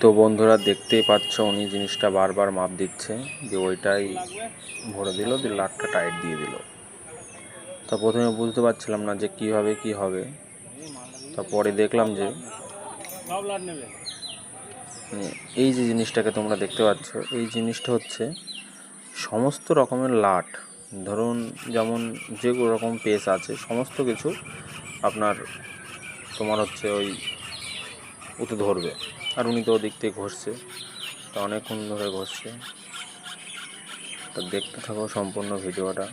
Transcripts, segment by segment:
তো বন্ধুরা দেখতেই পাচ্ছ, উনি জিনিসটা বারবার মাপ দিচ্ছে যে ওইটাই ভরে দিল দিয়ে লাটটা টাইট দিয়ে দিল। তা প্রথমে বুঝতে পারছিলাম না যে কীভাবে কি হবে। তারপরে দেখলাম যে মানে এই যে জিনিসটাকে তোমরা দেখতে পাচ্ছ, এই জিনিসটা হচ্ছে সমস্ত রকমের লাট। ধরুন যেমন যে রকম পেস আছে, সমস্ত কিছু আপনার তোমার হচ্ছে ওই উতে ধরবে। আর উনি তো ওদিক থেকে ঘষছে। তা অনেকক্ষণ ধরে ঘষছে। তা দেখতে থাকো সম্পূর্ণ ভিডিওটা।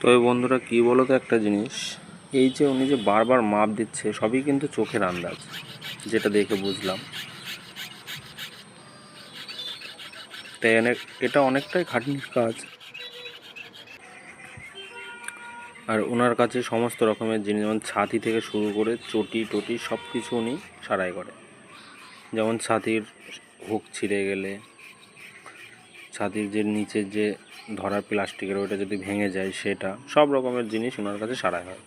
তবে বন্ধুরা, কী বলো তো একটা জিনিস? এই যে উনি যে বারবার মাপ দিচ্ছে, সবই কিন্তু চোখের আন্দাজ, যেটা দেখে বুঝলাম। তাই এটা অনেকটাই খাটনির কাজ। আর ওনার কাছে সমস্ত রকমের জিনিস, যেমন ছাতি থেকে শুরু করে চটি টটি সব কিছু উনি সারাই করে। যেমন ছাতির হুক ছিঁড়ে গেলে, ছাতির যে নিচে যে ধরার প্লাস্টিকের ওইটা যদি ভেঙে যায় সেটা, সব রকমের জিনিস ওনার কাছে সারাই হয়।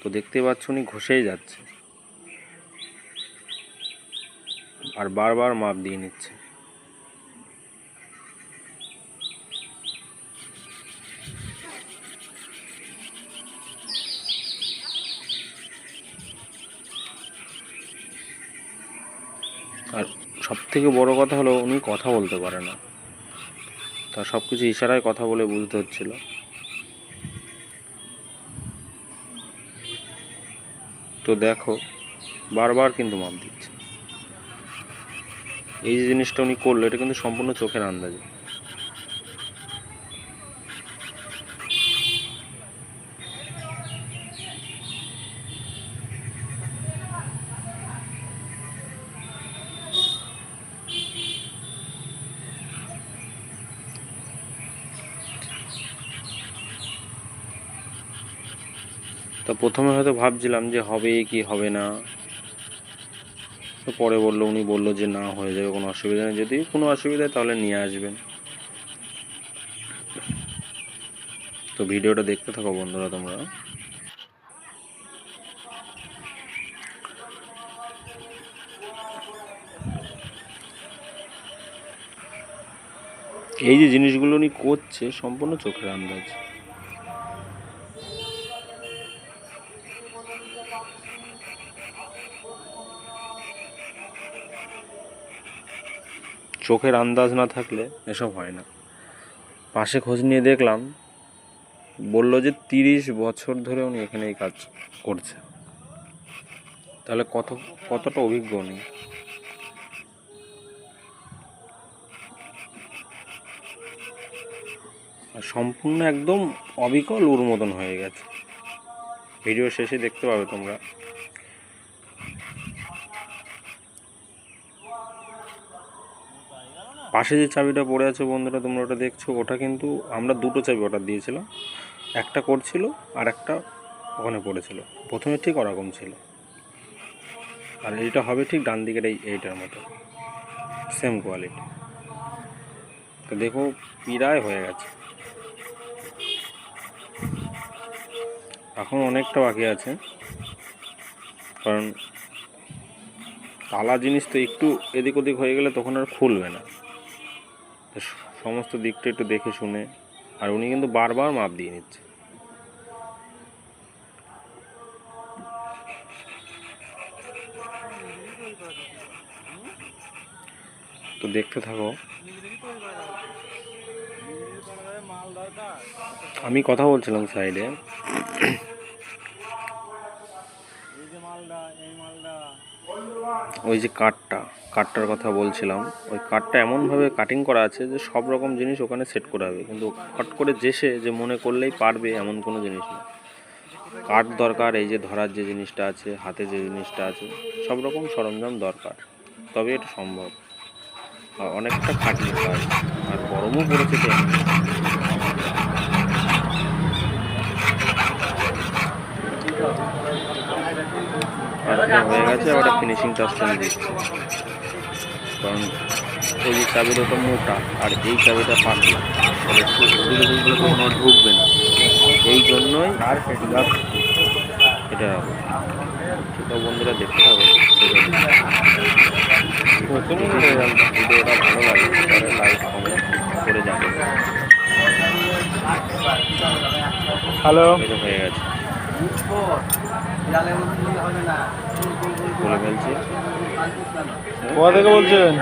তো দেখতেই পাচ্ছ উনি ঘষেই যাচ্ছে। আর বারবার মাপ দিয়ে নিচ্ছে আর সব থেকে বড় কথা হলো উনি কথা বলতে পারে না। তা সব কিছু ইশারায় কথা বলে বুঝতে হচ্ছিল। তো দেখো, বারবার কিন্তু মাপ দিচ্ছে। এই যে জিনিসটা উনি করল, এটা কিন্তু সম্পূর্ণ চোখের আন্দাজে। তো প্রথমে হয়তো ভাবছিলাম যে হবে কি হবে না। তো পরে বলল, উনি বলল যে না, হয়ে যাবে, কোনো অসুবিধা নেই। যদি কোনো অসুবিধা তাহলে নিয়ে আসবেন। তো ভিডিওটা দেখতে থাকো বন্ধুরা তোমরা। এই যে জিনিসগুলো উনি করছে, সম্পূর্ণ চোখের আন্দাজ। চোখের আন্দাজ না থাকলে এসব হয় না। পাশে খোঁজ নিয়ে দেখলাম, বলল যে তিরিশ বছর ধরে উনি এখানে এই কাজ করছে তাহলে কত, কতটা অভিজ্ঞ উনি? সম্পূর্ণ একদম অবিকল উর মতন হয়ে গেছে। ভিডিও শেষে দেখতে পাবে তোমরা। পাশে যে চাবিটা পড়ে আছে বন্ধুরা, তোমরা ওটা দেখছ, ওটা কিন্তু আমরা দুটো চাবি অর্ডার দিয়েছিলাম। একটা করছিল আর একটা ওখানে পড়েছিল। প্রথমে ঠিক ওরকম ছিল। আর এইটা হবে ঠিক ডান দিকের এই এইটার মতো। সেম কোয়ালিটি তো দেখো, প্রায় হয়ে গেছে। এখন অনেকটা বাকি আছে। কারণ তালা জিনিস তো একটু এদিক ওদিক হয়ে গেলে তখন আর খুলবে না। সমস্ত দিকটা একটু দেখে শুনে, আর উনি কিন্তু বারবার মাপ দিয়ে নিচ্ছে। তো দেখতে থাকো। আমি কথা বলছিলাম সাইডে ওই যে কাঠটা, কাঠটার কথা বলছিলাম, ওই কাঠটা এমনভাবে কাটিং করা আছে যে সব রকম জিনিস ওখানে সেট করা হবে। কিন্তু হট করে যেসে, যে মনে করলেই পারবে এমন কোনো জিনিস না। কাঠ দরকার, এই যে ধরার যে জিনিসটা আছে, হাতে যে জিনিসটা আছে, সব রকম সরঞ্জাম দরকার। তবে এটা সম্ভব। অনেকটা খাটনি কাজ আর গরমও পড়েছে একটা হয়ে গেছে আবার ফিনিশিং টাচ করে দিচ্ছে কারণ ওই যে চাবিটা তো মোটা আর এই চাবিটা পাতলা। খুলে ঢুকবে না। এই জন্যই টাকা করে তো বন্ধুরা দেখতে হবে। ভিডিওটা ভালো লাগে তাহলে লাইক কমেন্ট করে যাবে হ্যালো হয়ে গেছে। কোথা থেকে বলছেন?